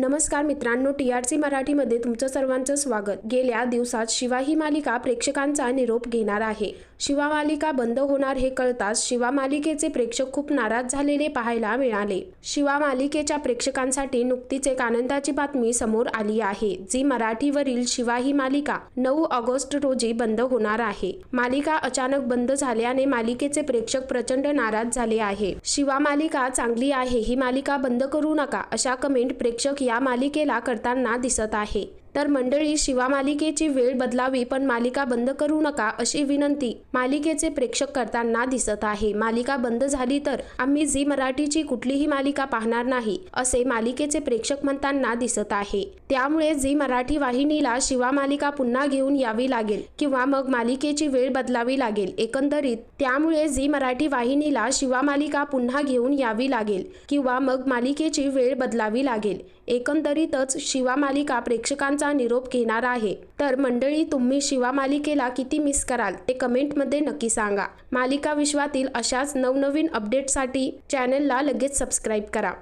नमस्कार मित्रांनो T R C मराठीमध्ये तुमचं सर्वांचं स्वागत. गेल्या दिवसात शिवा ही मालिका प्रेक्षकांचा निरोप घेणार आहे. शिवा मालिका बंद होणार हे कळताच शिवा मालिकेचे प्रेक्षक खूप नाराज झालेले पाहायला मिळाले. शिवा मालिकेच्या प्रेक्षकांसाठी नुकतीच एक आनंदाची बातमी समोर आली आहे जी मराठीवरील शिवा ही मालिका नऊ ऑगस्ट रोजी बंद होणार आहे. मालिका अचानक बंद झाल्याने मालिकेचे प्रेक्षक प्रचंड नाराज झाले आहे. शिवा मालिका चांगली आहे ही मालिका बंद करू नका अशा कमेंट प्रेक्षक या मालिकेला करताना दिसत आहे. तर मंडळी शिवा मालिकेची वेळ बदलावी पण मालिका बंद करू नका अशी विनंती मालिकेचे प्रेक्षक करताना दिसत आहे. मालिका बंद झाली तर आम्ही झी मराठीची कुठलीही मालिका पाहणार नाही असे मालिकेचे प्रेक्षक म्हणताना दिसत आहे. त्यामुळे झी मराठी वाहिनीला शिवा मालिका पुन्हा घेऊन यावी लागेल किंवा मग मालिकेची वेळ बदलावी लागेल एकंदरीत. त्यामुळे झी मराठी वाहिनीला शिवा मालिका पुन्हा घेऊन यावी लागेल किंवा मग मालिकेची वेळ बदलावी लागेल. एकंदरीतच शिवा मालिका प्रेक्षकांचा निरोप घेणार आहे? तर मंडळी तुम्ही शिवा मालिकेला किती मिस कराल ते कमेंटमध्ये नक्की सांगा. मालिका विश्वातील अशाच नवनवीन अपडेटसाठी चॅनलला लगेच सबस्क्राईब करा.